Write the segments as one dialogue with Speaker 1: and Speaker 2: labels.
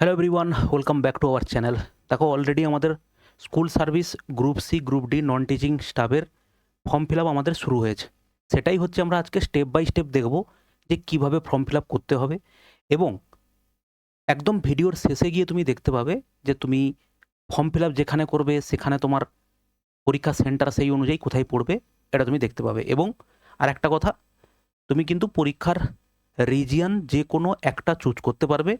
Speaker 1: Hello everyone welcome back to our channel দেখো already আমাদের school service group C group D non teaching স্টাফের form fill up আমাদের শুরু হয়েছে। সেটাই হচ্ছে আমরা আজকে স্টেপ বাই স্টেপ দেখব যে কীভাবে ফর্ম ফিল আপ করতে হবে এবং একদম ভিডিওর শেষে গিয়ে তুমি দেখতে পাবে যে তুমি ফর্ম ফিল আপ যেখানে করবে, সেখানে তোমার পরীক্ষা সেন্টার সেই অনুযায়ী কোথায় পড়বে, এটা তুমি দেখতে পাবে। এবং আর একটা কথা, তুমি কিন্তু পরীক্ষার রিজিয়ান যে কোনো একটা চুজ করতে পারবে।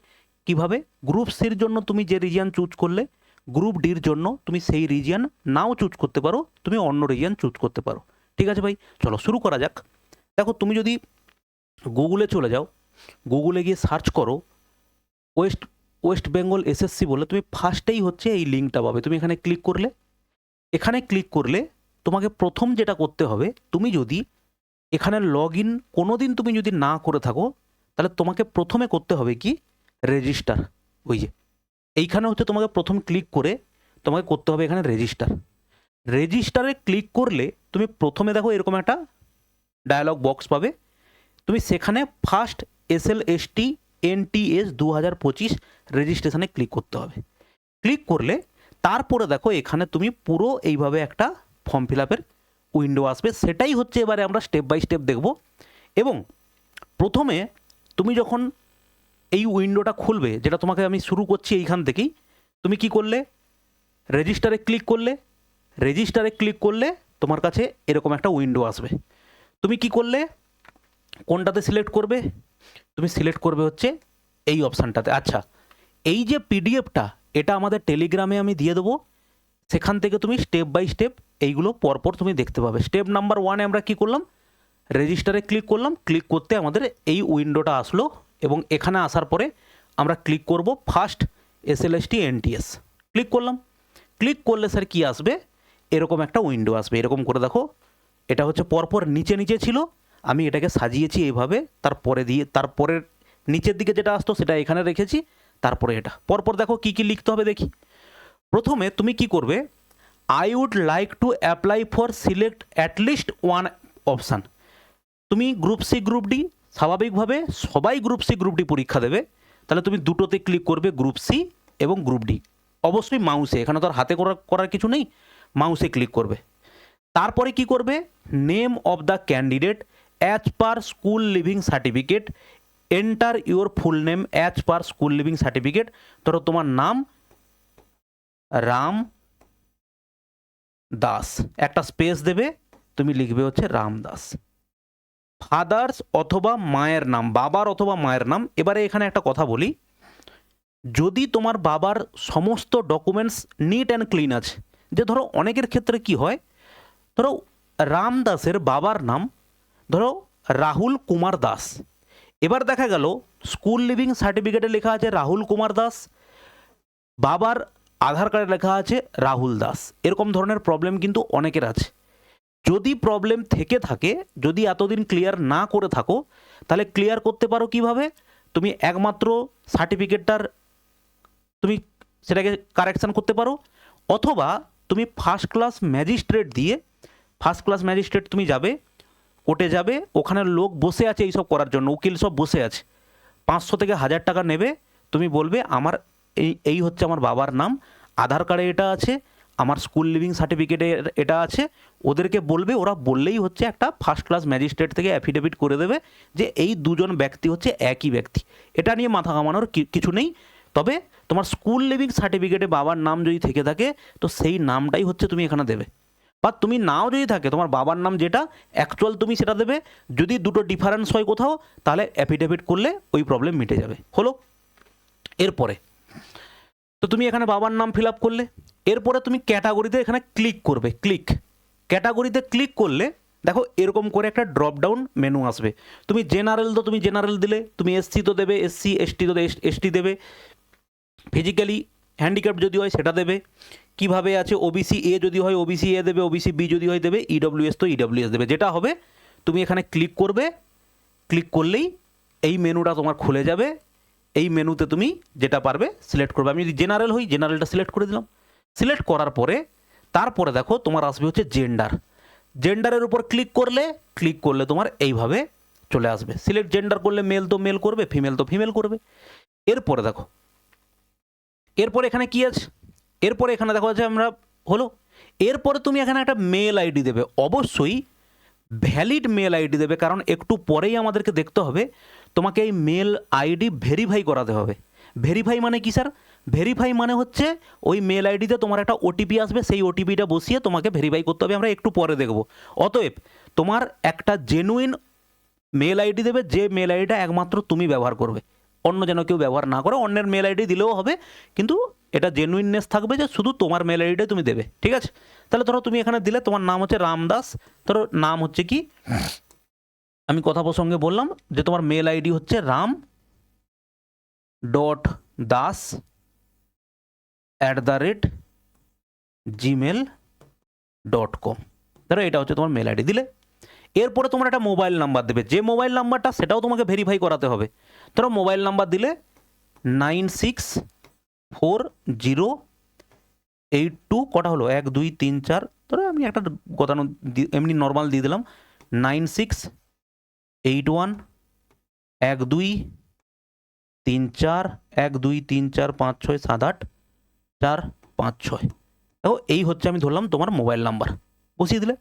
Speaker 1: কীভাবে? গ্রুপ সির জন্য তুমি যে রিজিয়ান চুজ করলে গ্রুপ ডির জন্য তুমি সেই রিজিয়ান নাও চুজ করতে পারো, তুমি অন্য রিজিয়ান চুজ করতে পারো। ঠিক আছে ভাই? চলো শুরু করা যাক। দেখো, তুমি যদি গুগলে চলে যাও গুগলে গিয়ে সার্চ করো ওয়েস্ট ওয়েস্ট বেঙ্গল এসএসসি বলে, তুমি ফার্স্টেই হচ্ছে এই লিঙ্কটা পাবে। তুমি এখানে ক্লিক করলে, এখানে ক্লিক করলে তোমাকে প্রথম যেটা করতে হবে, তুমি যদি এখানে লগ ইন কোনো দিন তুমি যদি না করে থাকো, তাহলে তোমাকে প্রথমে করতে হবে কি? রেজিস্টার ওই যে। এইখানে হচ্ছে তোমাকে প্রথম ক্লিক করে তোমাকে করতে হবে এখানে রেজিস্টার রেজিস্টারে ক্লিক করলে তুমি প্রথমে দেখো এরকম একটা ডায়ালগ বক্স পাবে। তুমি সেখানে first S L S T N T S দু হাজার পঁচিশ রেজিস্ট্রেশনে ক্লিক করতে হবে। ক্লিক করলে তারপরে দেখো এখানে তুমি পুরো এইভাবে একটা ফর্ম ফিল আপের উইন্ডো আসবে। সেটাই হচ্ছে এবারে আমরা স্টেপ বাই স্টেপ দেখব। এবং প্রথমে তুমি যখন এই উইন্ডোটা খুলবে, যেটা তোমাকে আমি শুরু করছি এইখান থেকেই, তুমি কি করলে? রেজিস্টারে ক্লিক করলে রেজিস্টারে ক্লিক করলে তোমার কাছে এরকম একটা উইন্ডো আসবে। তুমি কি করলে? কোনটাতে সিলেক্ট করবে? তুমি সিলেক্ট করবে হচ্ছে এই অপশানটাতে আচ্ছা এই যে পিডিএফটা এটা আমাদের টেলিগ্রামে আমি দিয়ে দেবো। সেখান থেকে তুমি স্টেপ বাই স্টেপ এইগুলো পরপর তুমি দেখতে পাবে। স্টেপ নাম্বার ওয়ানে আমরা কি করলাম? রেজিস্টারে ক্লিক করলাম। ক্লিক করতে আমাদের এই উইন্ডোটা আসলো। এবং এখানে আসার পরে আমরা ক্লিক করব first S L S T NTS click করলাম। ক্লিক করলে স্যার কি আসবে? এরকম একটা উইন্ডো আসবে। এরকম করে দেখো, এটা হচ্ছে পরপর নিচে নিচে ছিল। আমি এটাকে সাজিয়েছি এইভাবে, তারপরে দিয়ে তারপরের নিচের দিকে যেটা আসতো সেটা এখানে রেখেছি, তারপরে এটা। পরপর দেখো কি কি লিখতে হবে দেখি। প্রথমে তুমি কি করবে? I would like to apply for select atleast one option তুমি গ্রুপ সি গ্রুপ ডি স্বাভাবিকভাবে সবাই গ্রুপ সি গ্রুপ ডি পরীক্ষা দেবে। তাহলে তুমি দুটোতে ক্লিক করবে গ্রুপ সি এবং গ্রুপ ডি অবশ্যই মাউসে এখানে তো আর হাতে করার করার কিছু নেই মাউসে ক্লিক করবে। তারপরে কি করবে? Name of the candidate as per school leaving certificate enter your full name as per school leaving certificate ধরো তোমার নাম রাম দাস। একটা স্পেস দেবে, তুমি লিখবে হচ্ছে রাম দাস। ফাদার্স অথবা মায়ের নাম, বাবার অথবা মায়ের নাম, এবারে এখানে একটা কথা বলি। যদি তোমার বাবার সমস্ত ডকুমেন্টস নিট অ্যান্ড ক্লিন আছে, যে ধরো অনেকের ক্ষেত্রে কি হয়, ধরো রাম দাসের বাবার নাম, ধরো রাহুল কুমার দাস। এবার দেখা গেল স্কুল লিভিং সার্টিফিকেটে লেখা আছে রাহুল কুমার দাস, বাবার আধার কার্ডে লেখা আছে রাহুল দাস। এরকম ধরনের প্রবলেম কিন্তু অনেকের আছে। যদি প্রবলেম থেকে থাকে, যদি এতদিন ক্লিয়ার না করে থাকো, তাহলে ক্লিয়ার করতে পারো কীভাবে? তুমি একমাত্র সার্টিফিকেটটার তুমি সেটাকে কারেকশান করতে পারো, অথবা তুমি ফার্স্ট ক্লাস ম্যাজিস্ট্রেট দিয়ে ফার্স্ট ক্লাস ম্যাজিস্ট্রেট তুমি যাবে কোর্টে যাবে, ওখানে লোক বসে আছে এইসব করার জন্য, উকিল সব বসে আছে। পাঁচশো থেকে হাজার টাকা নেবে, তুমি বলবে, আমার এই এই হচ্ছে আমার বাবার নাম, আধার কার্ডে এটা আছে আমার স্কুল লিভিং সার্টিফিকেটে এটা আছে, ওদেরকে বলবে, ওরা বললেই হচ্ছে একটা ফার্স্ট ক্লাস ম্যাজিস্ট্রেট থেকে অ্যাফিডেভিট করে দেবে যে এই দুজন ব্যক্তি হচ্ছে একই ব্যক্তি। এটা নিয়ে মাথা ঘামানোর কি- কিছু নেই। তবে তোমার স্কুল লিভিং সার্টিফিকেটে বাবার নাম যদি থেকে থাকে, তো সেই নামটাই হচ্ছে তুমি এখানে দেবে। বা তুমি নাও যদি থাকে, তোমার বাবার নাম যেটা অ্যাকচুয়াল তুমি সেটা দেবে। যদি দুটো ডিফারেন্স হয় কোথাও, তাহলে অ্যাফিডেভিট করলে ওই প্রবলেম মিটে যাবে। হলো? এরপরে তো তুমি এখানে বাবার নাম ফিল আপ করলে, এরপরে তুমি ক্যাটাগরিতে এখানে ক্লিক করবে ক্লিক ক্যাটাগরিতে ক্লিক করলে, দেখো এরকম করে একটা ড্রপ ডাউন মেনু আসবে। তুমি জেনারেল তো তুমি জেনারেল দিলে, তুমি এসসি তো দেবে এসসি এসটি তো এসটি দেবে। ফিজিক্যালি হ্যান্ডিক্যাপ যদি হয় সেটা দেবে। কীভাবে আছে? ওবিসি এ যদি হয় ওবিসি এ দেবে ওবিসি বি যদি হয় দেবে ইডব্লিউএস তো ইডব্লিউএস দেবে। যেটা হবে, তুমি এখানে ক্লিক করবে ক্লিক করলেই এই মেনুটা তোমার খুলে যাবে। এই মেনুতে তুমি যেটা পারবে সিলেক্ট করবে। আমি যদি জেনারেল হই জেনারেলটা সিলেক্ট করে দিলাম। সিলেক্ট করার পরে, তারপরে দেখো তোমার আসবে হচ্ছে জেন্ডার জেন্ডারের উপর ক্লিক করলে ক্লিক করলে তোমার এইভাবে চলে আসবে। সিলেক্ট জেন্ডার করলে মেল তো মেল করবে ফিমেল তো ফিমেল করবে। এরপরে দেখো, এরপরে এখানে কি আছে? এরপরে এখানে দেখো যে আমরা হলো, এরপরে তুমি এখানে একটা মেল আইডি দেবে। অবশ্যই ভ্যালিড মেল আইডি দেবে, কারণ একটু পরেই আমাদেরকে দেখতে হবে তোমাকে এই মেল আইডি ভেরিফাই করাতে হবে। ভেরিফাই মানে কি স্যার ভেরিফাই মানে হচ্ছে ওই মেল আইডিতে তোমার একটা ওটিপি আসবে, সেই ওটিপিটা বসিয়ে তোমাকে ভেরিফাই করতে হবে, আমরা একটু পরে দেখব। অতএব, তোমার একটা জেনুইন মেল আইডি দেবে, যে মেল আইডিটা একমাত্র তুমি ব্যবহার করবে। অন্য যেন কেউ ব্যবহার না করে, অন্যের মেল আইডি দিলেও হবে, কিন্তু এটা জেনুইননেস থাকবে যে শুধু তোমার মেল আইডিটাই তুমি দেবে, ঠিক আছে? তাহলে ধরো তুমি এখানে দিলে, তোমার নাম হচ্ছে রামদাস, ধরো নাম হচ্ছে কি? আমি কথা প্রসঙ্গে বললাম যে তোমার মেল আইডি হচ্ছে Ram dot Das at the rate Gmail dot com ধরো এটা হচ্ছে তোমার মেল আইডি দিলে? এরপরে তোমার একটা মোবাইল নাম্বার দেবে। যে মোবাইল নাম্বারটা সেটাও তোমাকে ভেরিফাই করাতে হবে। ধরো মোবাইল নাম্বার দিলে nine six four zero eight two কটা হলো? এক, দুই, তিন, চার। ধরো আমি একটা গতানো এমনি নর্মাল দিয়ে দিলাম। নাইন সিক্স এইট ওয়ান এক দুই, তিন চার, এক দুই, তিন চার, পাঁচ ছয়, সাত আট, চার, পাঁচ ছয়। দেখো এই হচ্ছে আমি ধরলাম তোমার মোবাইল নাম্বার বসিয়ে দিলে।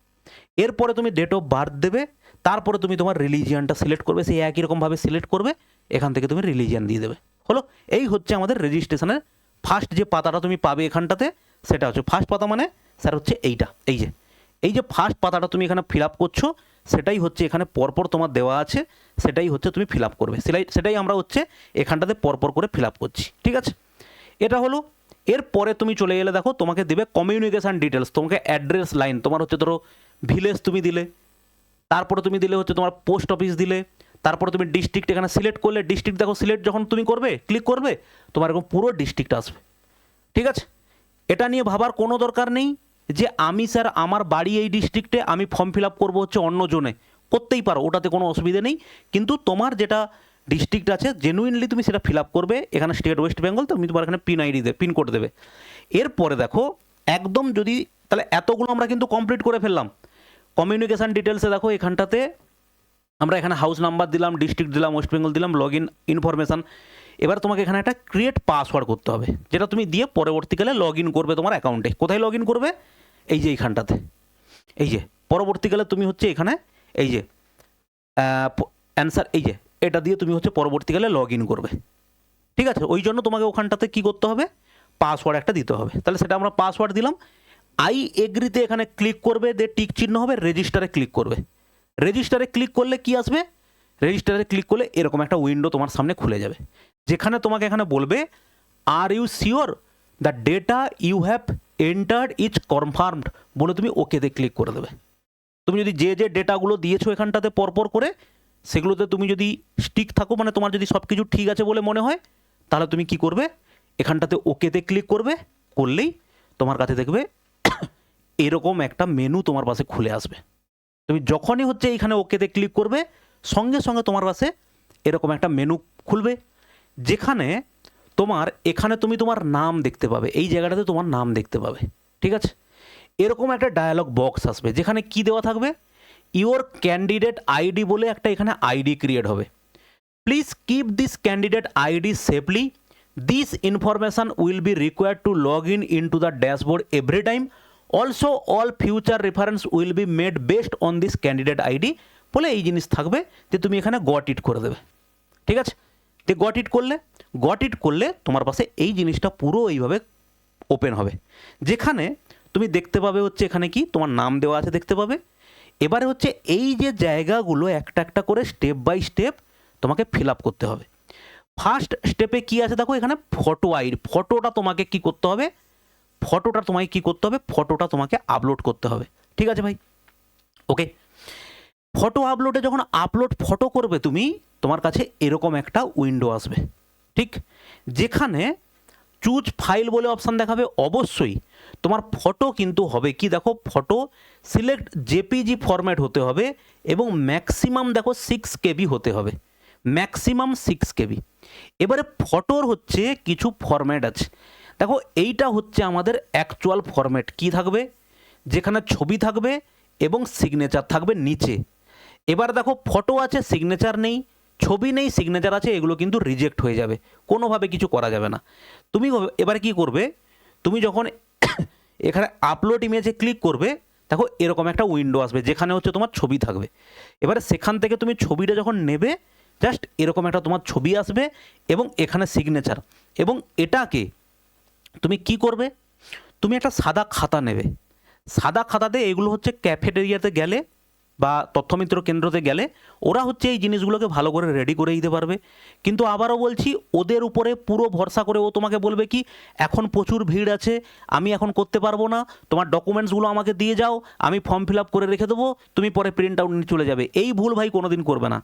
Speaker 1: এরপরে তুমি ডেট অফ বার্থ দেবে, তারপরে তুমি তোমার রিলিজিয়ানটা সিলেক্ট করবে, সেই একই রকমভাবে সিলেক্ট করবে, এখান থেকে তুমি রিলিজিয়ান দিয়ে দেবে। হলো? এই হচ্ছে আমাদের রেজিস্ট্রেশনের ফার্স্ট যে পাতাটা তুমি পাবে এখানটাতে, সেটা হচ্ছে ফার্স্ট পাতা মানে স্যার হচ্ছে এইটা। এই যে। এই যে ফার্স্ট পাতাটা তুমি এখানে ফিল আপ করছ সেটাই হচ্ছে এখানে পরপর তোমার দেওয়া আছে, সেটাই হচ্ছে তুমি ফিল আপ করবে। সেটাই সেটাই আমরা হচ্ছে এখানটাতে পরপর করে ফিল আপ করছি, ঠিক আছে? এটা হলো, এরপরে তুমি চলে গেলে দেখো, তোমাকে দেবে কমিউনিকেশান ডিটেলস তোমাকে অ্যাড্রেস লাইন তোমার হচ্ছে ধরো ভিলেজ তুমি দিলে, তারপরে তুমি দিলে হচ্ছে তোমার পোস্ট অফিস দিলে, তারপরে তুমি ডিস্ট্রিক্ট এখানে সিলেক্ট করলে ডিস্ট্রিক্ট দেখো সিলেক্ট যখন তুমি করবে ক্লিক করবে, তোমার এরকম পুরো ডিস্ট্রিক্ট আসবে, ঠিক আছে? এটা নিয়ে ভাবার কোনো দরকার নেই। যে আমি স্যার আমার বাড়ি এই ডিস্ট্রিক্টে আমি ফর্ম ফিল আপ করব হচ্ছে অন্য জনে। করতেই পারো, ওটাতে কোনো অসুবিধে নেই। কিন্তু তোমার যেটা ডিস্ট্রিক্ট আছে জেনুইনলি তুমি সেটা ফিল আপ করবে, এখানে স্টেট ওয়েস্ট বেঙ্গল তুমি তোমার এখানে পিন আইডি দেবে পিনকোড দেবে। এরপরে দেখো, একদম যদি, তাহলে এতগুলো আমরা কিন্তু কমপ্লিট করে ফেললাম। কমিউনিকেশান ডিটেলসে দেখো, এখানটাতে আমরা এখানে হাউস নাম্বার দিলাম ডিস্ট্রিক্ট দিলাম ওয়েস্ট বেঙ্গল দিলাম লগ ইন ইনফরমেশান এবার তোমাকে এখানে একটা ক্রিয়েট পাসওয়ার্ড করতে হবে, যেটা তুমি দিয়ে পরবর্তীকালে লগ ইন করবে তোমার অ্যাকাউন্টে কোথায় লগ ইন করবে? এই যে এইখানটাতে। এই যে, পরবর্তীকালে তুমি হচ্ছে এখানে, এই যে অ্যান্সার এই যে, এটা দিয়ে তুমি হচ্ছে পরবর্তীকালে লগ ইন করবে। ঠিক আছে? ওই জন্য তোমাকে ওখানটাতে কি করতে হবে? পাসওয়ার্ড একটা দিতে হবে। তাহলে সেটা আমরা পাসওয়ার্ড দিলাম। আই এগ্রিতে এখানে ক্লিক করবে, দিয়ে টিক চিহ্ন হবে রেজিস্টারে ক্লিক করবে। রেজিস্টারে ক্লিক করলে কি আসবে? রেজিস্টারে ক্লিক করলে এরকম একটা উইন্ডো তোমার সামনে খুলে যাবে। যেখানে তোমাকে এখানে বলবে are you sure the data you have entered is confirmed বলে তুমি ওকেতে ক্লিক করে দেবে। তুমি যদি যে যে ডেটাগুলো দিয়েছ এখানটাতে পরপর করে, সেগুলোতে তুমি যদি স্টিক থাকো মানে তোমার যদি সব কিছু ঠিক আছে বলে মনে হয়, তাহলে তুমি কি করবে? এখানটাতে ওকেতে ক্লিক করবে, করলেই তোমার কাছে দেখবে এরকম একটা মেনু তোমার পাশে খুলে আসবে। তুমি যখনই হচ্ছে এইখানে ওকেতে ক্লিক করবে, সঙ্গে সঙ্গে তোমার পাশে এরকম একটা মেনু খুলবে। যেখানে তোমার, এখানে তুমি তোমার নাম দেখতে পাবে, এই জায়গাটাতে তোমার নাম দেখতে পাবে, ঠিক আছে? এরকম একটা ডায়ালগ বক্স আসবে, যেখানে কি দেওয়া থাকবে? ইওর ক্যান্ডিডেট আইডি বলে একটা এখানে আইডি ক্রিয়েট হবে। Please keep this candidate ID safely this information will be required to log in in to the dashboard every time also all future reference will be made based on this candidate ID বলে এই জিনিস থাকবে যে তুমি এখানে got it করে দেবে, ঠিক আছে? যে গট ইট করলে গট ইট করলে তোমার পাশে এই জিনিসটা পুরো এইভাবে ওপেন হবে। যেখানে তুমি দেখতে পাবে হচ্ছে এখানে কি, তোমার নাম দেওয়া আছে দেখতে পাবে। এবারে হচ্ছে এই যে জায়গাগুলো একটা একটা করে স্টেপ বাই স্টেপ তোমাকে ফিল আপ করতে হবে। ফার্স্ট স্টেপে কি আছে দেখো এখানে ফটো আইড ফটোটা তোমাকে কি করতে হবে? ফটোটা তোমাকে কি করতে হবে? ফটোটা তোমাকে আপলোড করতে হবে। ঠিক আছে ভাই? ওকে ফটো আপলোডে যখন আপলোড ফটো করবে তুমি, তোমার কাছে এরকম একটা উইন্ডো আসবে। ঠিক? যেখানে চুজ ফাইল বলে অপশান দেখাবে, অবশ্যই তোমার ফটো কিন্তু হবে কি? দেখো ফটো সিলেক্ট জেপিজি ফরম্যাট হতে হবে এবং ম্যাক্সিমাম দেখো সিক্স কেবি হতে হবে। ম্যাক্সিমাম সিক্স কেবি এবারে ফটোর হচ্ছে কিছু ফরম্যাট আছে। দেখো, এইটা হচ্ছে আমাদের অ্যাকচুয়াল ফরম্যাট কি থাকবে? যেখানে ছবি থাকবে এবং সিগনেচার থাকবে নিচে। এবার দেখো ফটো আছে সিগনেচার নেই, ছবি নেই সিগনেচার আছে, এগুলো কিন্তু রিজেক্ট হয়ে যাবে। কোনোভাবে কিছু করা যাবে না। তুমি এবারে কি করবে? তুমি যখন এখানে আপলোড ইমেজে ক্লিক করবে, দেখো এরকম একটা উইন্ডো আসবে, যেখানে হচ্ছে তোমার ছবি থাকবে। এবারে সেখান থেকে তুমি ছবিটা যখন নেবে জাস্ট এরকম একটা তোমার ছবি আসবে এবং এখানে সিগনেচার এবং এটাকে তুমি কি করবে? তুমি একটা সাদা খাতা নেবে। সাদা খাতাতে এগুলো হচ্ছে ক্যাফেটেরিয়াতে গেলে বা তথ্যমিত্র কেন্দ্রতে গেলে ওরা হচ্ছে এই জিনিসগুলোকে ভালো করে রেডি করে দিতে পারবে। কিন্তু আবারও বলছি, ওদের উপরে পুরো ভরসা করে ও তোমাকে বলবে কি, এখন প্রচুর ভিড় আছে, আমি এখন করতে পারব না, তোমার ডকুমেন্টসগুলো আমাকে দিয়ে যাও, আমি ফর্ম ফিল আপ করে রেখে দেবো, তুমি পরে প্রিন্ট আউট নিয়ে চলে যাবে। এই ভুল ভাই কোনোদিন করবে না।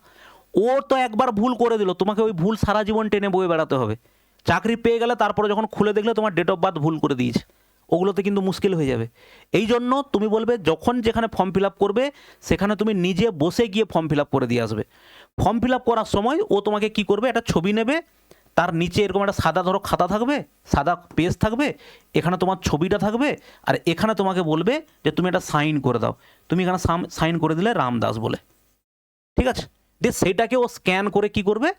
Speaker 1: ও তো একবার ভুল করে দিল, তোমাকে ওই ভুল সারা জীবন টেনে বয়ে বেড়াতে হবে। চাকরি পেয়ে গেলে তারপরে যখন খুলে দেখলে তোমার ডেট অফ বার্থ ভুল করে দিয়েছে। ওগুলোতে কিন্তু মুশকিল হয়ে যাবে। এই জন্য তুমি বলবে, যখন যেখানে ফর্ম ফিল আপ করবে, সেখানে তুমি নিজে বসে গিয়ে ফর্ম ফিল আপ করে দিয়ে আসবে। ফর্ম ফিল আপ করার সময় ও তোমাকে কি করবে? একটা ছবি নেবে, তার নিচে এরকম একটা সাদা ধরো খাতা থাকবে, সাদা পেজ থাকবে, এখানে তোমার ছবিটা থাকবে, আর এখানে তোমাকে বলবে যে, তুমি একটা সাইন করে দাও। তুমি এখানে সাইন করে দিলে রামদাস বলে। ঠিক আছে? দিয়ে সেইটাকে ও স্ক্যান করে কি করবে?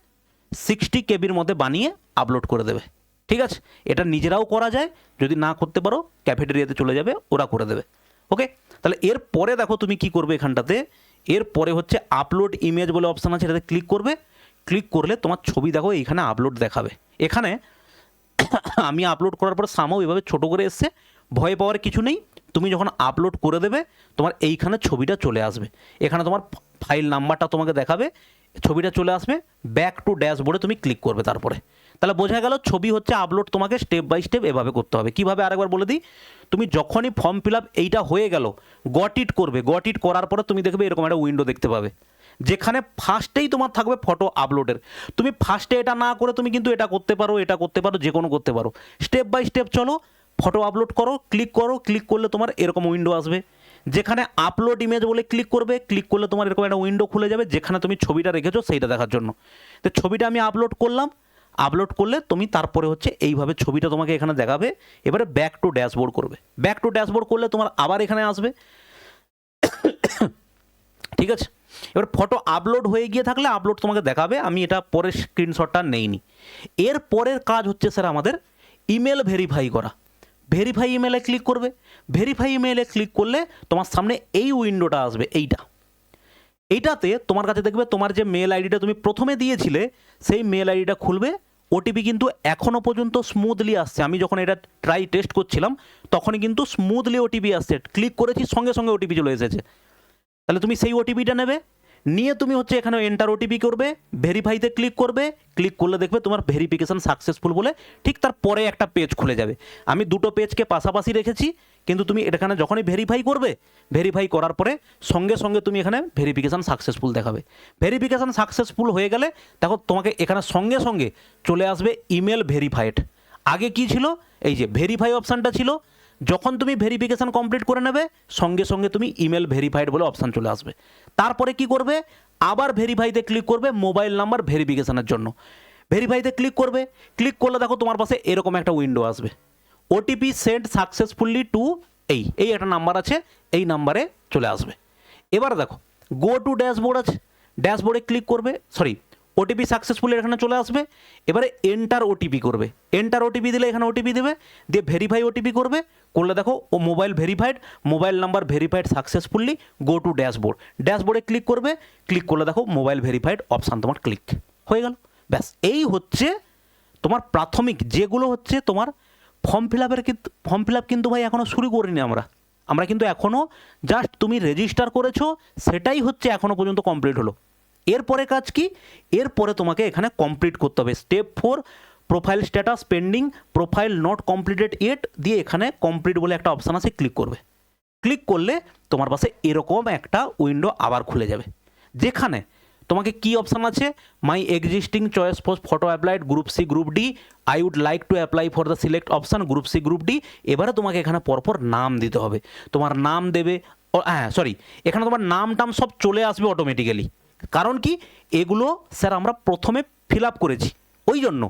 Speaker 1: সিক্সটি কেবির মধ্যে বানিয়ে আপলোড করে দেবে। ঠিক আছে? এটা নিজেরাও করা যায়, যদি না করতে পারো ক্যাফেটেরিয়াতে চলে যাবে, ওরা করে দেবে। ওকে তাহলে এর পরে দেখো তুমি কি করবে এখানটাতে। এর পরে হচ্ছে আপলোড ইমেজ বলে অপশান আছে, এটাতে ক্লিক করবে। ক্লিক করলে তোমার ছবি দেখো এইখানে আপলোড দেখাবে। এখানে আমি আপলোড করার পর সামও এভাবে ছোটো করে এসছে, ভয় পাওয়ার কিছু নেই। তুমি যখন আপলোড করে দেবে, তোমার এইখানে ছবিটা চলে আসবে। এখানে তোমার ফাইল নাম্বারটা তোমাকে দেখাবে, ছবিটা চলে আসবে ব্যাক টু ড্যাশবোর্ডে তুমি ক্লিক করবে তারপরে। তাহলে বোঝা গেল ছবি হচ্ছে আপলোড তোমাকে স্টেপ বাই স্টেপ এভাবে করতে হবে। কীভাবে আরেকবার বলে দিই? তুমি যখনই ফর্ম ফিল আপ এইটা হয়ে গেল গট ইট করবে। গট ইট করার পরে তুমি দেখবে এরকম একটা উইন্ডো দেখতে পাবে। যেখানে ফার্স্টেই তোমার থাকবে ফটো আপলোডের তুমি ফার্স্টে এটা না করে তুমি কিন্তু এটা করতে পারো, এটা করতে পারো যে কোনো করতে পারো। স্টেপ বাই স্টেপ চলো ফটো আপলোড করো ক্লিক করো ক্লিক করলে তোমার এরকম উইন্ডো আসবে। যেখানে আপলোড ইমেজ বলে ক্লিক করবে ক্লিক করলে তোমার এরকম একটা উইন্ডো খুলে যাবে, যেখানে তুমি ছবিটা রেখেছো সেইটা দেখার জন্য। তো ছবিটা আমি আপলোড করলাম আপলোড করলে তুমি তারপরে হচ্ছে এইভাবে ছবিটা তোমাকে এখানে দেখাবে। এবারে ব্যাক টু ড্যাশবোর্ড করবে। ব্যাক টু ড্যাশবোর্ড করলে তোমার আবার এখানে আসবে। ঠিক আছে? এবার ফটো আপলোড হয়ে গিয়ে থাকলে আপলোড তোমাকে দেখাবে। আমি এটা পরের স্ক্রিনশটটা নেইনি। এর পরের কাজ হচ্ছে স্যার আমাদের ইমেল ভেরিফাই করা। ভেরিফাই ইমেলে ক্লিক করবে। ভেরিফাই ইমেলে ক্লিক করলে তোমার সামনে এই উইন্ডোটা আসবে, এইটা। এইটাতে তোমার কাছে দেখবে তোমার যে মেল আইডিটা তুমি প্রথমে দিয়েছিলে, সেই মেল আইডিটা খুলবে। ওটিপি কিন্তু এখনও পর্যন্ত স্মুথলি আসছে। আমি যখন এটা ট্রাই টেস্ট করছিলাম, তখনই কিন্তু স্মুথলি ওটিপি আসছে। ক্লিক করেছি, সঙ্গে সঙ্গে ওটিপি চলে এসেছে। তাহলে তুমি সেই ওটিপিটা নেবে। নিয়ে তুমি হচ্ছে এখানে এন্টার ওটিপি করবে ভেরিফাইতে ক্লিক করবে। ক্লিক করলে দেখবে তোমার ভেরিফিকেশান সাকসেসফুল বলে ঠিক তার পরে একটা পেজ খুলে যাবে। আমি দুটো পেজকে পাশাপাশি রেখেছি। কিন্তু তুমি এখানে যখনই ভেরিফাই করবে ভেরিফাই করার পরে সঙ্গে সঙ্গে তুমি এখানে ভেরিফিকেশান সাকসেসফুল দেখাবে। ভেরিফিকেশান সাকসেসফুল হয়ে গেলে দেখো তোমাকে এখানে সঙ্গে সঙ্গে চলে আসবে ইমেল ভেরিফাইড আগে কি ছিল? এই যে ভেরিফাই অপশানটা ছিল। যখন তুমি ভেরিফিকেশান কমপ্লিট করে নেবে, সঙ্গে সঙ্গে তুমি ইমেল ভেরিফাইড বলে অপশান চলে আসবে। তারপরে কি করবে? আবার ভেরিফাইতে ক্লিক করবে মোবাইল নাম্বার ভেরিফিকেশানের জন্য। ভেরিফাইতে ক্লিক করবে। ক্লিক করলে দেখো তোমার পাশে এরকম একটা উইন্ডো আসবে। ওটিপি সেন্ড সাকসেসফুলি টু এই এই একটা নাম্বার আছে, এই নাম্বারে চলে আসবে। এবার দেখো গো টু ড্যাশবোর্ড আছে ড্যাশবোর্ডে ক্লিক করবে সরি ওটিপি সাকসেসফুলি এখানে চলে আসবে, এবারে এন্টার ওটিপি করবে। এন্টার ওটিপি দিলে এখানে ওটিপি দেবে, দিয়ে ভেরিফাই ওটিপি করবে, করলে দেখো, ও mobile verified mobile number verified successfully go to dashboard ড্যাশবোর্ডে ক্লিক করবে ক্লিক করলে দেখো মোবাইল ভেরিফাইড অপশান তোমার ক্লিক হয়ে গেল। ব্যাস, এই হচ্ছে তোমার প্রাথমিক, যেগুলো হচ্ছে তোমার ফর্ম ফিল আপের কিন্তু ফর্ম ফিল আপ কিন্তু ভাই এখনও শুরু করিনি আমরা। আমরা কিন্তু এখনও জাস্ট তুমি রেজিস্টার করেছ, সেটাই হচ্ছে এখনও পর্যন্ত কমপ্লিট হলো। এরপরে কাজ কি? এরপরে তোমাকে এখানে কমপ্লিট করতে হবে। Step four profile status pending profile not completed yet দিয়ে এখানে কমপ্লিট বলে একটা অপশান আছে ক্লিক করবে। ক্লিক করলে তোমার পাশে এরকম একটা উইন্ডো আবার খুলে যাবে। যেখানে তোমাকে কি অপশান আছে? My existing choice for photo applied group C group D I would like to apply for the select option group C group D এবারে তোমাকে এখানে পরপর নাম দিতে হবে। তোমার নাম দেবে হ্যাঁ সরি এখানে তোমার নাম টাম সব চলে আসবে অটোমেটিক্যালি কারণ কি? এগুলো স্যার আমরা প্রথমে ফিল আপ করেছি। ওই জন্য,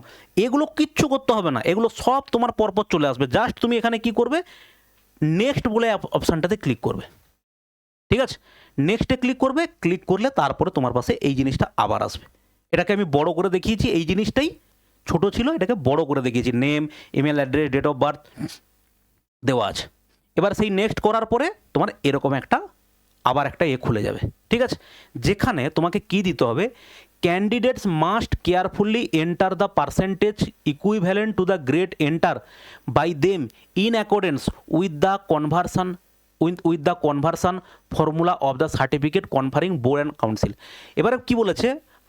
Speaker 1: এগুলো কিচ্ছু করতে হবে না। এগুলো সব তোমার পরপর চলে আসবে। জাস্ট তুমি এখানে কি করবে? নেক্সট বলে অপশানটাতে ক্লিক করবে। ঠিক আছে? নেক্সটে ক্লিক করবে ক্লিক করলে তারপরে তোমার পাশে এই জিনিসটা আবার আসবে। এটাকে আমি বড় করে দেখিয়েছি, এই জিনিসটাই ছোট ছিল, এটাকে বড় করে দেখিয়েছি। Name email address date of birth দেওয়া আছে। এবার সেই নেক্সট করার পরে তোমার এরকম একটা, আবার একটা এ খুলে যাবে। ঠিক আছে? যেখানে তোমাকে কি দিতে হবে? Candidates must carefully enter the percentage equivalent to the great enter by them in accordance with the conversion with with the conversion formula of the certificate conferring board and council. এবারে কি বলেছে?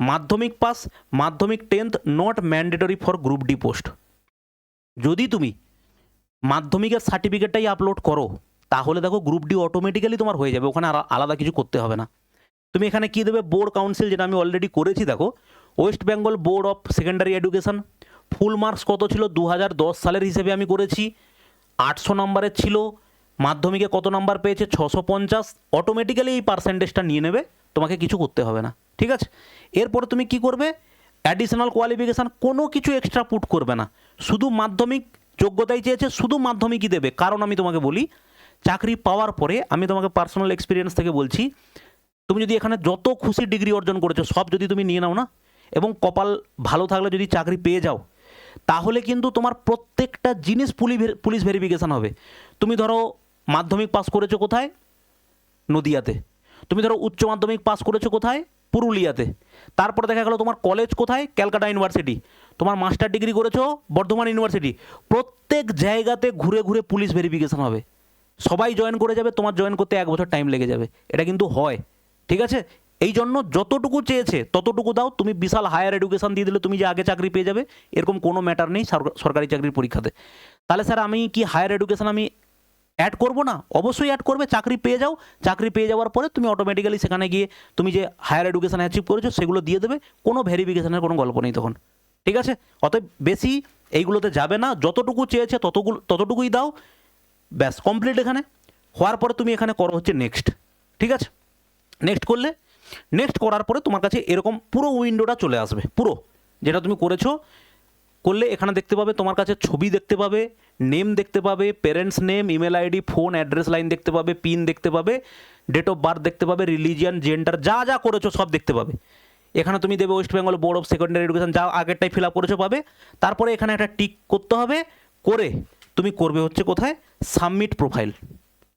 Speaker 1: Madhyamik pass, Madhyamik tenth, not mandatory for group D post. যদি তুমি মাধ্যমিকের সার্টিফিকেটটাই upload করো, তাহলে দেখো group D automatically তোমার হয়ে যাবে, ওখানে আলাদা কিছু করতে হবে না। তুমি এখানে কী দেবে? বোর্ড কাউন্সিল, যেটা আমি অলরেডি করেছি, দেখো। West Bengal Board of Secondary Education. Full marks কত ছিল? দু হাজার দশ সালের হিসেবে আমি করেছি। আটশো নম্বরের ছিল। মাধ্যমিকে কত নাম্বার পেয়েছে? ছশো পঞ্চাশ। অটোমেটিক্যালি এই পার্সেন্টেজটা নিয়ে নেবে। তোমাকে কিছু করতে হবে না। ঠিক আছে? এরপরে তুমি কি করবে? অ্যাডিশনাল কোয়ালিফিকেশান কোনো কিছু এক্সট্রা পুট করবে না। শুধু মাধ্যমিক যোগ্যতাই চেয়েছে, শুধু মাধ্যমিকই দেবে। কারণ আমি তোমাকে বলি, চাকরি পাওয়ার পরে আমি তোমাকে পার্সোনাল এক্সপিরিয়েন্স থেকে বলছি, তুমি যদি এখানে যত খুশি ডিগ্রি অর্জন করেছ, সব যদি তুমি নিয়ে নাও না, এবং কপাল ভালো থাকলে যদি চাকরি পেয়ে যাও, তাহলে কিন্তু তোমার প্রত্যেকটা জিনিস পুলিশ পুলিশ ভেরিফিকেশান হবে। তুমি ধরো মাধ্যমিক পাস করেছ কোথায়? নদিয়াতে। তুমি ধরো উচ্চ মাধ্যমিক পাস করেছ কোথায়? পুরুলিয়াতে। তারপরে দেখা গেলো তোমার কলেজ কোথায়? Calcutta University. তোমার মাস্টার ডিগ্রি করেছ বর্ধমান ইউনিভার্সিটি। প্রত্যেক জায়গাতে ঘুরে ঘুরে পুলিশ ভেরিফিকেশান হবে। সবাই জয়েন করে যাবে, তোমার জয়েন করতে এক বছর টাইম লেগে যাবে। এটা কিন্তু হয়। ঠিক আছে? এই জন্য যতটুকু চেয়েছে, ততটুকু দাও। তুমি বিশাল হায়ার এডুকেশন দিয়ে দিলে তুমি যে আগে চাকরি পেয়ে যাবে, এরকম কোনো ম্যাটার নেই সরকারি চাকরির পরীক্ষাতে। তাহলে স্যার আমি কি হায়ার এডুকেশন আমি অ্যাড করব না, অবশ্যই অ্যাড করবে, চাকরি পেয়ে যাও। চাকরি পেয়ে যাওয়ার পরে তুমি অটোমেটিক্যালি সেখানে গিয়ে তুমি যে হায়ার এডুকেশান অ্যাচিভ করেছ, সেগুলো দিয়ে দেবে। কোনো ভেরিফিকেশনের কোনো গল্প নেই তখন। ঠিক আছে? অতএব বেশি এইগুলোতে যাবে না। যতটুকু চেয়েছে ততগুলো ততটুকুই দাও। ব্যাস কমপ্লিট এখানে। হওয়ার পরে তুমি এখানে করো হচ্ছে নেক্সট ঠিক আছে? নেক্সট করলে নেক্সট করার পরে তোমার কাছে এরকম পুরো উইন্ডোটা চলে আসবে। পুরো। যেটা তুমি করেছ করলে এখানে দেখতে পাবে, তোমার কাছে ছবি দেখতে পাবে নেম দেখতে পাবে parents name email ID phone address line দেখতে পাবে পিন দেখতে পাবে ডেট অফ বার্থ দেখতে পাবে রিলিজিয়ান জেন্ডার যা যা করেছ সব দেখতে পাবে। এখানে তুমি দেবে West Bengal Board of Secondary Education যা আগেরটাই ফিল আপ করেছ পাবে। তারপরে এখানে একটা টিক করতে হবে, করে তুমি করবে হচ্ছে কোথায়? সাবমিট প্রোফাইল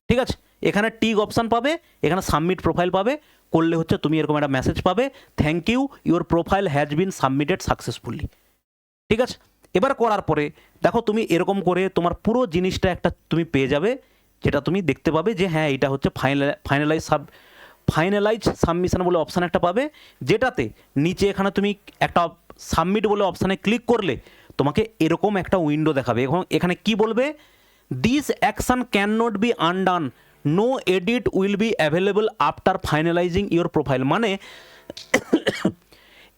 Speaker 1: ঠিক আছে? এখানে টিক অপশান পাবে, এখানে সাবমিট প্রোফাইল পাবে, করলে হচ্ছে তুমি এরকম একটা মেসেজ পাবে thank you your profile has been submitted successfully ঠিক আছে? এবার করার পরে, দেখো তুমি এরকম করে তোমার পুরো জিনিসটা একটা তুমি পেয়ে যাবে, যেটা তুমি দেখতে পাবে যে হ্যাঁ এটা হচ্ছে final finalize sub finalize submission বলে অপশান একটা পাবে, যেটাতে নিচে এখানে তুমি একটা সাবমিট বলে অপশানে ক্লিক করলে তোমাকে এরকম একটা উইন্ডো দেখাবে। এবং এখানে কি বলবে? This action can not be undone no edit will be available after finalizing your profile মানে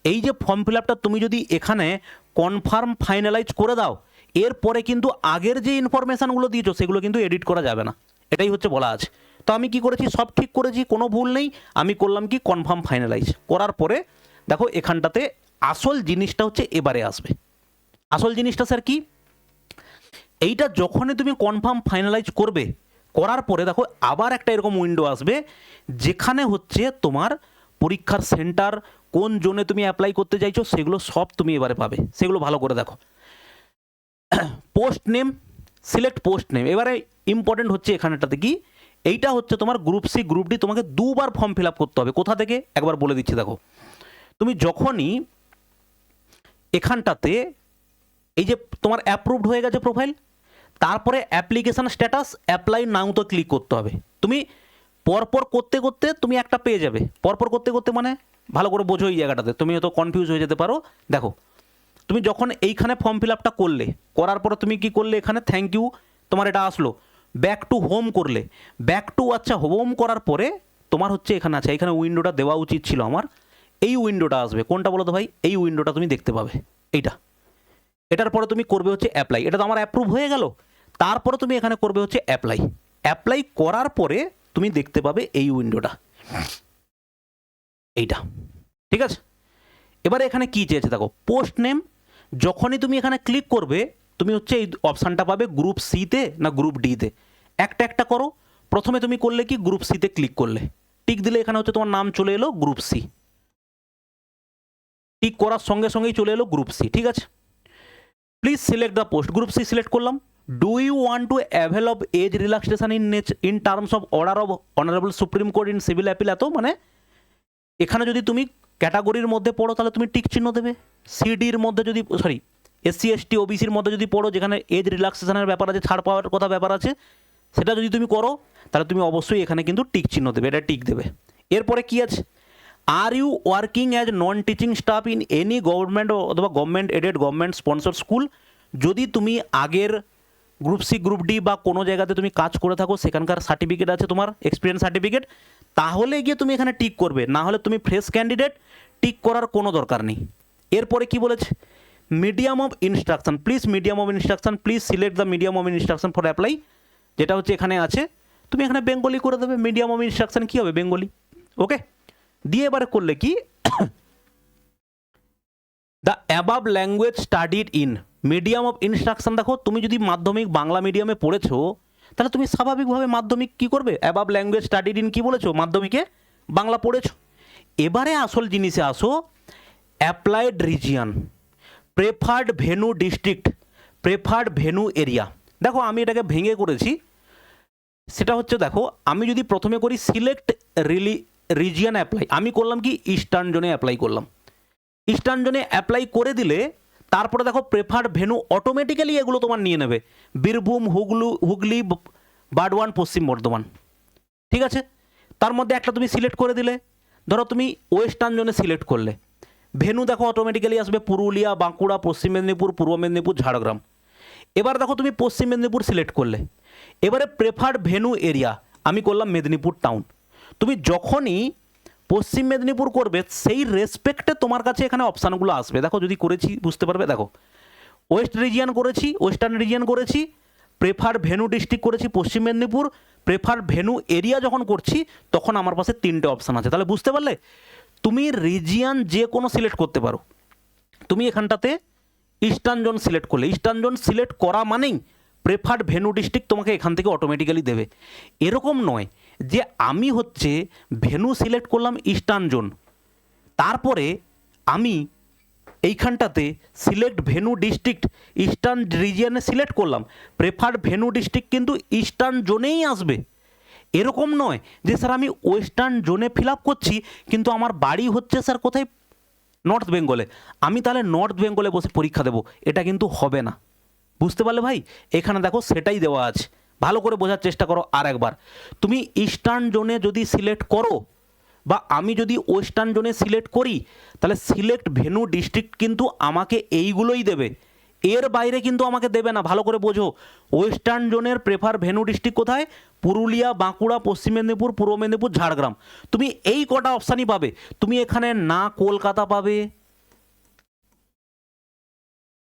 Speaker 1: এই যে ফর্ম ফিল আপটা তুমি যদি এখানে কনফার্ম ফাইনালাইজ করে দাও, এরপরে কিন্তু আগের যে ইনফরমেশানগুলো দিয়েছ সেগুলো কিন্তু এডিট করা যাবে না। এটাই হচ্ছে বলা আছে। তো আমি কি করেছি? সব ঠিক করেছি, কোনো ভুল নেই। আমি করলাম কি? কনফার্ম ফাইনালাইজ করার পরে দেখো এখানটাতে আসল জিনিসটা হচ্ছে এবারে আসবে। আসল জিনিসটা স্যার কি? এইটা যখনই তুমি কনফার্ম ফাইনালাইজ করবে, করার পরে দেখো আবার একটা এরকম উইন্ডো আসবে, যেখানে হচ্ছে তোমার পরীক্ষার সেন্টার কোন জোনে তুমি অ্যাপ্লাই করতে চাইছো, সেগুলো সব তুমি এবারে পাবে। সেগুলো ভালো করে দেখো। Post name select post name এবারে ইম্পর্টেন্ট হচ্ছে এখানেটাতে কি? এইটা হচ্ছে তোমার গ্রুপ সি গ্রুপ ডি তোমাকে দুবার ফর্ম ফিল আপ করতে হবে। কোথা থেকে? একবার বলে দিচ্ছি, দেখো। তুমি যখনই এখানটাতে এই যে তোমার অ্যাপ্রুভড হয়ে গেছে প্রোফাইল তারপরে অ্যাপ্লিকেশান স্ট্যাটাস অ্যাপ্লাই নাও তো ক্লিক করতে হবে। তুমি পরপর করতে করতে তুমি একটা পেয়ে যাবে। পরপর করতে করতে মানে ভালো করে বোঝো এই জায়গাটাতে। তুমি হয়তো কনফিউজ হয়ে যেতে পারো। দেখো, তুমি যখন এইখানে ফর্ম ফিল আপটা করলে, করার পরে তুমি কি করলে এখানে? থ্যাংক ইউ তোমার এটা আসলো। ব্যাক টু হোম করলে। ব্যাক টু আচ্ছা হোম করার পরে তোমার হচ্ছে এখানে আছে, এখানে উইন্ডোটা দেওয়া উচিত ছিল আমার। এই উইন্ডোটা আসবে। কোনটা বলো তো ভাই? এই উইন্ডোটা তুমি দেখতে পাবে। এইটা। এটার পরে তুমি করবে হচ্ছে অ্যাপ্লাই এটা তো আমার অ্যাপ্রুভ হয়ে গেল। তারপরে তুমি এখানে করবে হচ্ছে অ্যাপ্লাই অ্যাপ্লাই করার পরে তুমি দেখতে পাবে এই উইন্ডোটা এইটা। ঠিক আছে? এবারে এখানে কি চেয়েছে দেখো পোস্ট নেম যখনই তুমি এখানে ক্লিক করবে, তুমি হচ্ছে এই অপশানটা পাবে গ্রুপ সিতে না গ্রুপ ডিতে একটা একটা করো, প্রথমে তুমি করলে কি গ্রুপ সিতে ক্লিক করলে। টিক দিলে এখানে হচ্ছে তোমার নাম চলে এলো গ্রুপ সি টিক করার সঙ্গে সঙ্গেই চলে এলো গ্রুপ সি ঠিক আছে? Please select the post group C select করলাম। Do you want to avail of age relaxation in নেচ in terms of order of honourable Supreme Court in civil appeal এত মানে এখানে যদি তুমি ক্যাটাগরির মধ্যে পড়ো, তাহলে তুমি টিক চিহ্ন দেবে। সিডির মধ্যে যদি সরি এসসি, এসটি, ওবিসির মধ্যে যদি পড়ো, যেখানে এজ রিল্যাক্সেশনের ব্যাপার আছে, ছাড় পাওয়ার কথা ব্যাপার আছে, সেটা যদি তুমি করো, তাহলে তুমি অবশ্যই এখানে কিন্তু টিক চিহ্ন দেবে, এটা টিক দেবে। এরপরে কি আছে? Are you working as non teaching staff in any government অথবা government aided government sponsor school যদি তুমি আগের গ্রুপ সি, গ্রুপ ডি বা কোনো জায়গাতে তুমি কাজ করে থাকো, সেখানকার সার্টিফিকেট আছে তোমার এক্সপিরিয়েন্স সার্টিফিকেট তাহলে গিয়ে তুমি এখানে টিক করবে। না হলে তুমি ফ্রেশ ক্যান্ডিডেট টিক করার কোনো দরকার নেই। এরপরে কি বলেছে? Medium of instruction please medium of instruction please select the medium of instruction for apply যেটা হচ্ছে এখানে আছে। তুমি এখানে বেঙ্গলি করে দেবে মিডিয়াম অফ ইনস্ট্রাকশন কী হবে? বেঙ্গলি ওকে দিয়ে এবারে করলে কি? The above language studied in medium of instruction দেখো, তুমি যদি মাধ্যমিক বাংলা মিডিয়ামে পড়েছো, তাহলে তুমি স্বাভাবিকভাবে মাধ্যমিক কি করবে? অ্যাবাব ল্যাঙ্গুয়েজ স্টাডিড ইন কী বলেছ? মাধ্যমিকে বাংলা পড়েছো। এবারে আসল জিনিসে আসো applied region preferred venue district preferred venue area দেখো, আমি এটাকে ভেঙে করেছি। সেটা হচ্ছে, দেখো, আমি যদি প্রথমে করি সিলেক্ট রিলি রিজিয়ান অ্যাপ্লাই আমি করলাম কি ইস্টার্ন জোনে অ্যাপ্লাই করলাম। ইস্টার্ন জোনে অ্যাপ্লাই করে দিলে তারপরে দেখো প্রেফার্ড ভেনু অটোমেটিক্যালি এগুলো তোমার নিয়ে নেবে। বীরভূম, হুগলু, হুগলি ব- বারওয়ান পশ্চিম বর্ধমান। ঠিক আছে? তার মধ্যে একটা তুমি সিলেক্ট করে দিলে। ধরো তুমি ওয়েস্টার্ন জোনে সিলেক্ট করলে। ভেনু দেখো অটোমেটিক্যালি আসবে পুরুলিয়া, বাঁকুড়া, পশ্চিম মেদিনীপুর, পূর্ব মেদিনীপুর, ঝাড়গ্রাম। এবার দেখো তুমি পশ্চিম মেদিনীপুর সিলেক্ট করলে। এবারে প্রেফার্ড ভেনু এরিয়া আমি করলাম মেদিনীপুর টাউন তুমি যখনই পশ্চিম মেদিনীপুর করবে, সেই রেসপেক্টে তোমার কাছে এখানে অপশানগুলো আসবে। দেখো, যদি করেছি, বুঝতে পারবে? দেখো ওয়েস্ট রিজিয়ান করেছি ওয়েস্টার্ন রিজিয়ান করেছি প্রেফার ভেনু ডিস্ট্রিক্ট করেছি, Paschim Medinipur prefer venue area যখন করছি, তখন আমার পাশে তিনটে অপশান আছে। তাহলে বুঝতে পারলে? তুমি রিজিয়ান যে কোনো সিলেক্ট করতে পারো। তুমি এখানটাতে ইস্টার্ন জোন সিলেক্ট করলে। ইস্টার্ন জোন সিলেক্ট করা মানেই প্রেফার্ড ভেনু ডিস্ট্রিক্ট তোমাকে এখান থেকে অটোমেটিক্যালি দেবে। এরকম নয়। যে আমি হচ্ছে ভেনু সিলেক্ট করলাম ইস্টার্ন জোন। তারপরে আমি এইখানটাতে সিলেক্ট ভেনু ডিস্ট্রিক্ট ইস্টার্ন রিজিয়নে সিলেক্ট করলাম। প্রেফার্ড ভেনু ডিস্ট্রিক্ট কিন্তু ইস্টার্ন জোনেই আসবে। এরকম নয় যে স্যার আমি ওয়েস্টার্ন জোনে ফিল আপ করছি, কিন্তু আমার বাড়ি হচ্ছে স্যার কোথায়? নর্থ বেঙ্গলে। আমি তাহলে নর্থ বেঙ্গলে বসে পরীক্ষা দেবো। এটা কিন্তু হবে না। বুঝতে পারলে ভাই? এখানে দেখো সেটাই দেওয়া আছে। ভালো করে বোঝার চেষ্টা করো আর একবার। তুমি ইস্টার্ন জোনে যদি সিলেক্ট করো বা আমি যদি ওয়েস্টার্ন জোনে সিলেক্ট করি, তাহলে সিলেক্ট ভেনু ডিস্ট্রিক্ট কিন্তু আমাকে এইগুলোই দেবে। এর বাইরে কিন্তু আমাকে দেবে না, ভালো করে বোঝো। ওয়েস্টার্ন জোনের প্রেফার ভেনু ডিস্ট্রিক্ট কোথায়? পুরুলিয়া, বাঁকুড়া, পশ্চিম মেদিনীপুর, পূর্ব মেদিনীপুর, ঝাড়গ্রাম। তুমি এই কটা অপশানই পাবে। তুমি এখানে না কলকাতা পাবে।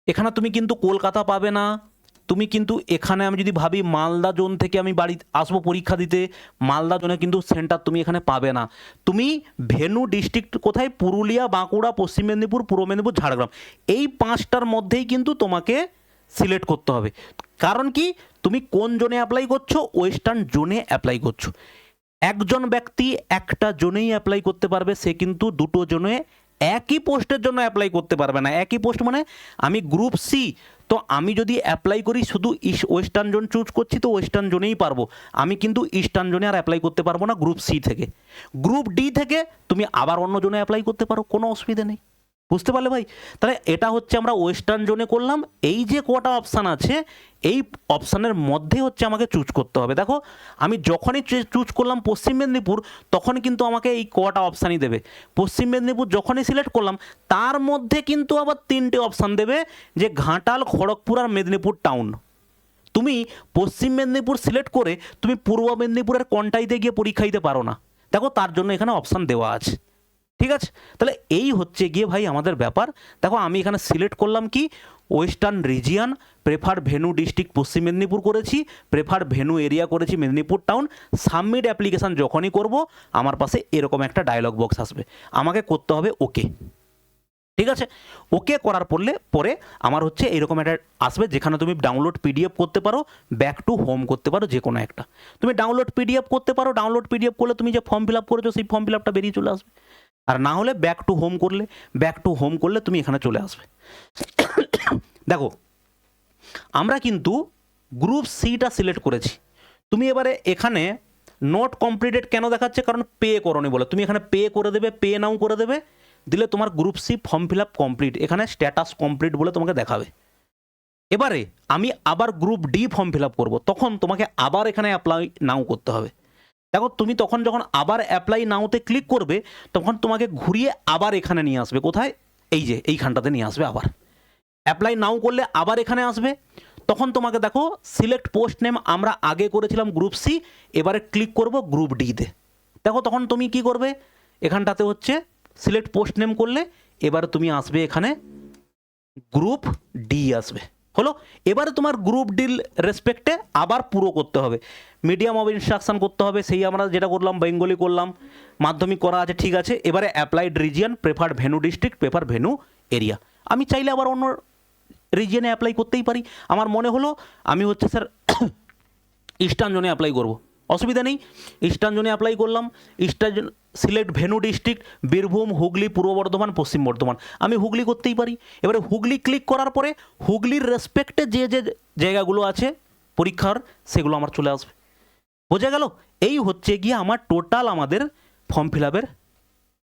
Speaker 1: এখানে তুমি কিন্তু কলকাতা পাবে না। তুমি কিন্তু এখানে আমি যদি ভাবি মালদা জোন থেকে আমি বাড়ি আসব পরীক্ষা দিতে, মালদা জোনে কিন্তু সেন্টার তুমি এখানে পাবে না। তুমি ভেনু ডিস্ট্রিক্ট কোথায়? পুরুলিয়া, বাঁকুড়া, পশ্চিম মেদিনীপুর, পূর্ব মেদিনীপুর, ঝাড়গ্রাম। এই পাঁচটার মধ্যেই কিন্তু তোমাকে সিলেক্ট করতে হবে। কারণ কি? তুমি কোন জোনে অ্যাপ্লাই করছ? ওয়েস্টার্ন জোনে অ্যাপ্লাই করছ। একজন ব্যক্তি একটা জোনেই অ্যাপ্লাই করতে পারবে, সে কিন্তু দুটো জোনে একই পোস্টের জন্য অ্যাপ্লাই করতে পারবে না। একই পোস্ট মানে আমি গ্রুপ সি তো আমি যদি অ্যাপ্লাই করি, শুধু ওয়েস্টার্ন জোন চুজ করছি তো ওয়েস্টার্ন জোনেই পারব। আমি কিন্তু ইস্টার্ন জোনে আর অ্যাপ্লাই করতে পারব না গ্রুপ সি থেকে। গ্রুপ ডি থেকে তুমি আবার অন্য জোনে অ্যাপ্লাই করতে পারো, কোনো অসুবিধে নেই। বুঝতে পারলে ভাই? তাহলে এটা হচ্ছে আমরা ওয়েস্টার্ন জোনে করলাম। এই যে কটা অপশান আছে, এই অপশানের মধ্যে হচ্ছে আমাকে চুজ করতে হবে। দেখো, আমি যখনই চুজ করলাম পশ্চিম মেদিনীপুর তখন কিন্তু আমাকে এই কটা অপশানই দেবে। পশ্চিম মেদিনীপুর যখনই সিলেক্ট করলাম, তার মধ্যে কিন্তু আবার তিনটে অপশান দেবে, যে ঘাটাল, খড়গপুর আর মেদিনীপুর টাউন তুমি পশ্চিম মেদিনীপুর সিলেক্ট করে, তুমি পূর্ব মেদিনীপুরের কোনটাইতে গিয়ে পরীক্ষা দিতে পারো না। দেখো, তার জন্য এখানে অপশান দেওয়া আছে। ঠিক আছে? তাহলে এই হচ্ছে গিয়ে ভাই আমাদের ব্যাপার। দেখো আমি এখানে সিলেক্ট করলাম কি? Western region prefer venue district Paschim Medinipur করেছি প্রেফার ভেনু এরিয়া করেছি মেদিনীপুর টাউন সাবমিট অ্যাপ্লিকেশান যখনই করব, আমার পাশে এরকম একটা ডায়লগ বক্স আসবে। আমাকে করতে হবে ওকে ঠিক আছে? ওকে করার পরলে পরে আমার হচ্ছে এরকম একটা আসবে, যেখানে তুমি ডাউনলোড পিডিএফ করতে পারো ব্যাক টু হোম করতে পারো যে কোনো একটা। তুমি ডাউনলোড পিডিএফ করতে পারো ডাউনলোড পিডিএফ করলে তুমি যে ফর্ম ফিল আপ করেছ, সেই ফর্ম ফিল আপটা বেরিয়ে চলে আসবে। আর না হলে ব্যাক টু হোম করলে ব্যাক টু হোম করলে তুমি এখানে চলে আসবে। দেখো, আমরা কিন্তু গ্রুপ সিটা সিলেক্ট করেছি। তুমি এবারে এখানে নট কমপ্লিটেড কেন দেখাচ্ছে? কারণ পে করনি বলে। তুমি এখানে পে করে দেবে পে নাও করে দেবে, দিলে তোমার group C form fill up complete এখানে স্ট্যাটাস কমপ্লিট বলে তোমাকে দেখাবে। এবারে আমি আবার group D form fill up করব। তখন তোমাকে আবার এখানে অ্যাপ্লাই নাও করতে হবে। দেখো, তুমি তখন যখন আবার অ্যাপ্লাই নাওতে ক্লিক করবে, তখন তোমাকে ঘুরিয়ে আবার এখানে নিয়ে আসবে। কোথায়? এই যে, এইখানটাতে নিয়ে আসবে আবার। অ্যাপ্লাই নাও করলে আবার এখানে আসবে। তখন তোমাকে দেখো সিলেক্ট পোস্ট নেম আমরা আগে করেছিলাম গ্রুপ সি এবারে ক্লিক করব গ্রুপ ডিতে দেখো, তখন তুমি কি করবে? এখানটাতে হচ্ছে সিলেক্ট পোস্ট নেম করলে, এবারে তুমি আসবে এখানে গ্রুপ ডি আসবে। হলো, এবারে তোমার গ্রুপ ডিল রেসপেক্টে আবার পুরো করতে হবে। মিডিয়াম অফ ইনস্ট্রাকশান করতে হবে, সেই আমরা যেটা করলাম বেঙ্গলি করলাম, মাধ্যমিক করা আছে, ঠিক আছে, এবারে applied region preferred venue district prefer venue area আমি চাইলে আবার অন্য রিজিয়নে অ্যাপ্লাই করতেই পারি। আমার মনে হলো, আমি হচ্ছে স্যার ইস্টার্ন জোনে অ্যাপ্লাই করব। অসুবিধা নেই। ইস্টার্ন জোনে অ্যাপ্লাই করলাম। Eastern select venue district Birbhum, Hooghly, Purba Bardhaman, Paschim Bardhaman. আমি হুগলি করতেই পারি। এবারে হুগলি ক্লিক করার পরে হুগলির রেসপেক্টে যে যে জায়গাগুলো আছে, পরীক্ষার, সেগুলো আমার চলে আসবে। বোঝা গেল? এই হচ্ছে গিয়ে আমার টোটাল আমাদের ফর্ম ফিল আপের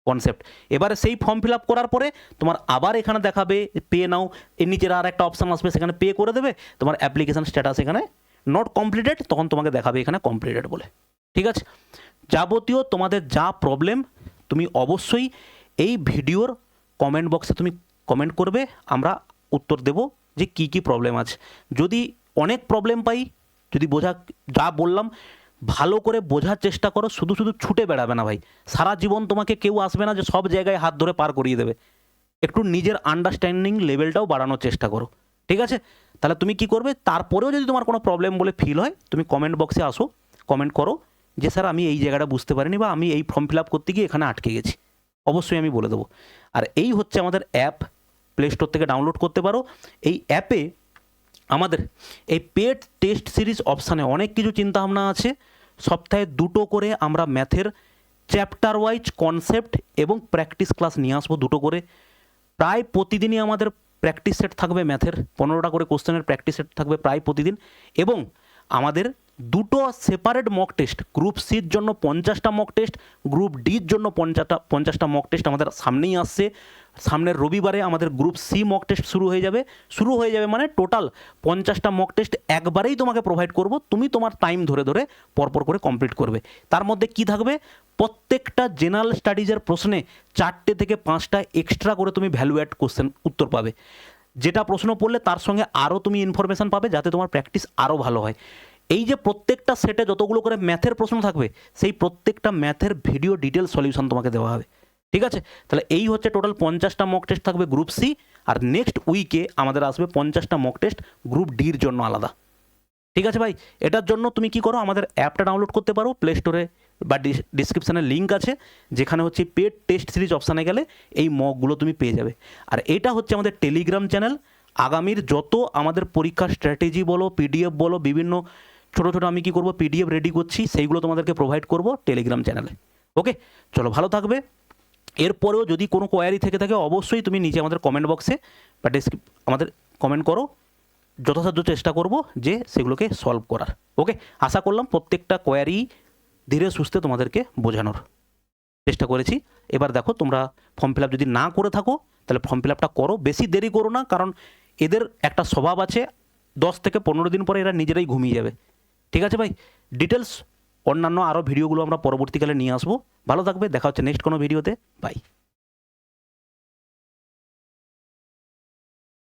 Speaker 1: কনসেপ্ট এবারে সেই ফর্ম ফিল আপ করার পরে তোমার আবার এখানে দেখাবে পে নাও এর নিচের আর একটা অপশান আসবে, সেখানে পে করে দেবে। তোমার অ্যাপ্লিকেশান স্ট্যাটাস এখানে নট কমপ্লিটেড তখন তোমাকে দেখাবে এখানে কমপ্লিটেড বলে। ঠিক আছে? যাবতীয় তোমাদের যা প্রবলেম তুমি অবশ্যই এই ভিডিওর কমেন্ট বক্সে তুমি কমেন্ট করবে, আমরা উত্তর দেব যে কি কি প্রবলেম আছে। যদি অনেক প্রবলেম পাই, যদি বোঝা, যা বললাম, ভালো করে বোঝার চেষ্টা করো, শুধু শুধু ছুটে বেড়াবে না ভাই। সারা জীবন তোমাকে কেউ আসবে না যে সব জায়গায় হাত ধরে পার করিয়ে দেবে। একটু নিজের আন্ডারস্ট্যান্ডিং লেভেলটাও বাড়ানোর চেষ্টা করো। ঠিক আছে? তাহলে তুমি কি করবে? তারপরেও যদি তোমার কোনো প্রবলেম বলে ফিল হয়, তুমি কমেন্ট বক্সে আসো কমেন্ট করো যে, স্যার, আমি এই জায়গাটা বুঝতে পারিনি বা আমি এই ফর্ম ফিল আপ করতে গিয়ে এখানে আটকে গেছি। অবশ্যই আমি বলে দেবো। আর এই হচ্ছে আমাদের অ্যাপ প্লে স্টোর থেকে ডাউনলোড করতে পারো। এই অ্যাপে আমাদের এই পেড টেস্ট সিরিজ অপশানে অনেক কিছু চিন্তাভাবনা আছে। সপ্তাহে দুটো করে আমরা ম্যাথের চ্যাপ্টার ওয়াইজ কনসেপ্ট এবং প্র্যাকটিস ক্লাস নিয়ে আসব দুটো করে। প্রায় প্রতিদিনই আমাদের প্র্যাকটিস সেট থাকবে ম্যাথের পনেরোটা করে কোশ্চেনের প্র্যাকটিস সেট থাকবে প্রায় প্রতিদিন এবং আমাদের দুটো সেপারেট মক টেস্ট গ্রুপ সির জন্য পঞ্চাশটা মক টেস্ট গ্রুপ ডির জন্য পঞ্চাশটা পঞ্চাশটা মক টেস্ট আমাদের সামনেই আসছে। সামনের রবিবারে আমাদের গ্রুপ সি মক টেস্ট শুরু হয়ে যাবে। শুরু হয়ে যাবে মানে টোটাল পঞ্চাশটা মক টেস্ট একবারেই তোমাকে প্রোভাইড করব। তুমি তোমার টাইম ধরে ধরে পরপর করে কমপ্লিট করবে। তার মধ্যে কি থাকবে? প্রত্যেকটা জেনারেল স্টাডিজের প্রশ্নে চারটে থেকে পাঁচটা এক্সট্রা করে তুমি ভ্যালু অ্যাড কোশ্চেন উত্তর পাবে। যেটা প্রশ্ন পড়লে তার সঙ্গে আরও তুমি ইনফরমেশান পাবে, যাতে তোমার প্র্যাকটিস আরও ভালো হয়। এই যে প্রত্যেকটা সেটে যতগুলো করে ম্যাথের প্রশ্ন থাকবে, সেই প্রত্যেকটা ম্যাথের ভিডিও ডিটেল সলিউশন তোমাকে দেওয়া হবে। ঠিক আছে? তাহলে এই হচ্ছে টোটাল পঞ্চাশটা মক টেস্ট থাকবে গ্রুপ সি আর নেক্সট উইকে আমাদের আসবে পঞ্চাশটা মক টেস্ট গ্রুপ ডির জন্য আলাদা। ঠিক আছে ভাই? এটার জন্য তুমি কি করো? আমাদের অ্যাপটা ডাউনলোড করতে পারো প্লে স্টোরে বা ডিসক্রিপশানে লিঙ্ক আছে, যেখানে হচ্ছে পেড টেস্ট সিরিজ অপশানে গেলে এই মকগুলো তুমি পেয়ে যাবে। আর এটা হচ্ছে আমাদের টেলিগ্রাম চ্যানেল আগামীর যত আমাদের পরীক্ষার স্ট্র্যাটেজি বলো পিডিএফ বলো, বিভিন্ন ছোটো ছোটো আমি কী করব পিডিএফ রেডি করছি, সেইগুলো তোমাদেরকে প্রোভাইড করব টেলিগ্রাম চ্যানেলে ওকে চলো, ভালো থাকবে। এরপরেও যদি কোনো কোয়ারি থেকে থাকে, অবশ্যই তুমি নিচে আমাদের কমেন্ট বক্সে বা ডেসক্রিপ আমাদের কমেন্ট করো। যথাসাধ্য চেষ্টা করব যে সেগুলোকে সলভ করার। ওকে আশা করলাম প্রত্যেকটা কোয়ারি ধীরে সুস্থে তোমাদেরকে বোঝানোর চেষ্টা করেছি। এবার দেখো, তোমরা ফর্ম ফিল যদি না করে থাকো, তাহলে ফর্ম ফিল করো। বেশি দেরি করো না, কারণ এদের একটা স্বভাব আছে, দশ থেকে পনেরো দিন পরে এরা নিজেরাই ঘুমিয়ে যাবে। ঠিক আছে ভাই? ডিটেলস অন্যান্য আরও ভিডিওগুলো আমরা পরবর্তীকালে নিয়ে আসব। ভালো থাকবে, দেখা হচ্ছে নেক্সট কোনো ভিডিওতে। বাই